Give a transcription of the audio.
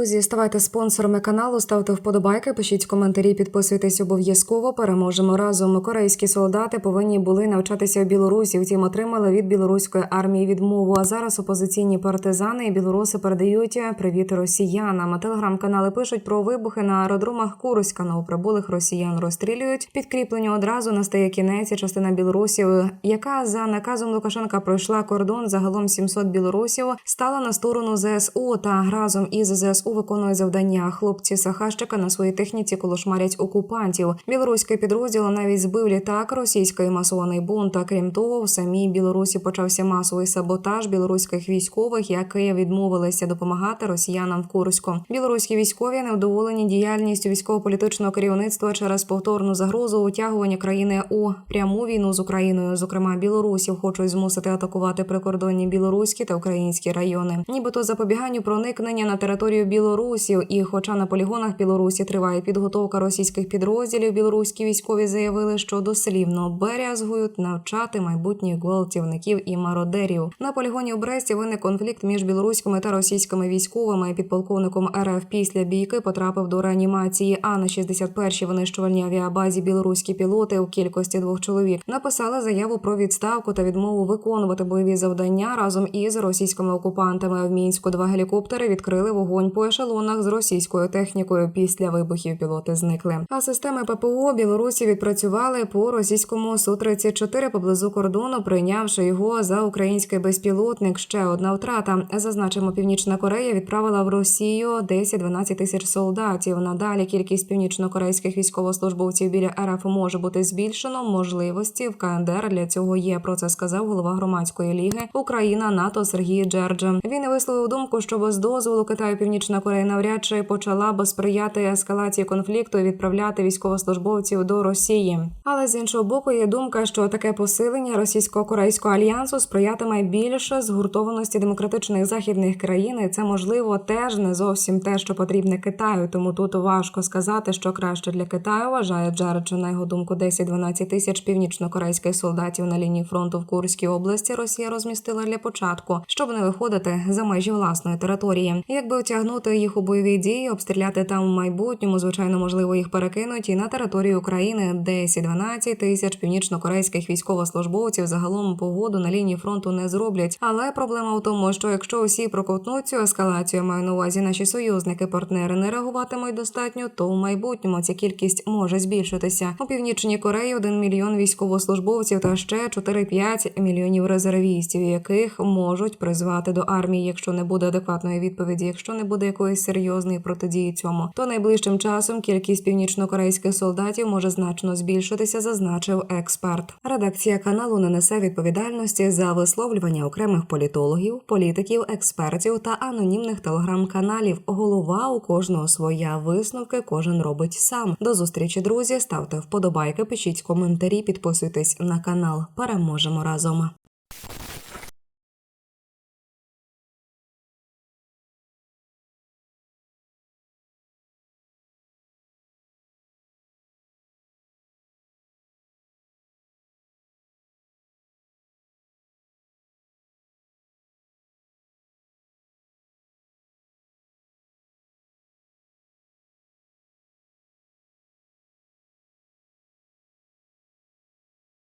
Друзі, ставайте спонсорами каналу, ставте вподобайки, пишіть коментарі, підписуйтесь обов'язково. Переможемо разом. Корейські солдати повинні були навчатися в Білорусі. Втім, отримали від білоруської армії відмову. А зараз опозиційні партизани і білоруси передають привіт росіянам. Телеграм-канали пишуть про вибухи на аеродромах Курська. Новоприбулих росіян розстрілюють. Підкріплення одразу настає кінець. Частина білорусів, яка за наказом Лукашенка пройшла кордон, загалом 700 білорусів, стала на сторону ЗСУ та разом із ЗСУ виконує завдання. Хлопці Сахащика на своїй техніці колошмарять окупантів. Білоруський підрозділ навіть збив літак російської масований бунт. Та крім того, в самій Білорусі почався масовий саботаж білоруських військових, які відмовилися допомагати росіянам в Курську. Білоруські військові невдоволені діяльністю військово-політичного керівництва через повторну загрозу утягування країни у пряму війну з Україною. Зокрема, білорусів хочуть змусити атакувати прикордонні білоруські та українські райони, нібито запобіганню проникнення на територію білорусів. І, хоча на полігонах Білорусі триває підготовка російських підрозділів, білоруські військові заявили, що дослівно березгують навчати майбутніх гвалтівників і мародерів. На полігоні у Бресті виник конфлікт між білоруськими та російськими військовими. Підполковником РФ після бійки потрапив до реанімації. А на 61-й винищувальній авіабазі білоруські пілоти у кількості двох чоловік написали заяву про відставку та відмову виконувати бойові завдання разом із російськими окупантами. В мінську два гелікоптери відкрили вогонь по ешелонах з російською технікою. Після вибухів пілоти зникли. А системи ППО Білорусі відпрацювали по російському су 34 поблизу кордону, прийнявши його за український безпілотник. Ще одна втрата. Зазначимо, Північна Корея відправила в Росію 10-12 тисяч солдатів. Надалі кількість північно-корейських військовослужбовців біля РФ може бути збільшено. Можливості в КНДР для цього є. Про це сказав голова громадської ліги Україна НАТО Сергій Джерджа. Він висловив думку, що без дозволу Китаю Північна Корея навряд чи почала би сприяти ескалації конфлікту і відправляти військовослужбовців до Росії. Але з іншого боку, є думка, що таке посилення російсько-корейського альянсу сприятиме більше згуртованості демократичних західних країн. І це можливо теж не зовсім те, що потрібне Китаю. Тому тут важко сказати, що краще для Китаю вважає Джерджа, на його думку, 10-12 тисяч північно-корейських солдатів на лінії фронту в Курській області. Росія розмістила для початку, щоб не виходити за межі власної території. Якби утягнути їх у бойові дії, обстріляти там в майбутньому, звичайно, можливо, їх перекинуть і на територію України 10-12 тисяч північно-корейських військовослужбовців загалом погоду на лінії фронту не зроблять. Але проблема в тому, що якщо усі проковтнуть цю ескалацію, маю на увазі наші союзники, партнери не реагуватимуть достатньо, то в майбутньому ця кількість може збільшитися. У північній Кореї 1 мільйон військовослужбовців та ще 4-5 мільйонів резервістів, яких можуть призвати до армії, якщо не буде адекватної відповіді, якщо не буде якоїсь серйозної протидії цьому, то найближчим часом кількість північно-корейських солдатів може значно збільшитися, зазначив експерт. Редакція каналу не несе відповідальності за висловлювання окремих політологів, політиків, експертів та анонімних телеграм-каналів. Голова у кожного своя висновки кожен робить сам. До зустрічі, друзі. Ставте вподобайки, пишіть коментарі, підписуйтесь на канал. Переможемо разом.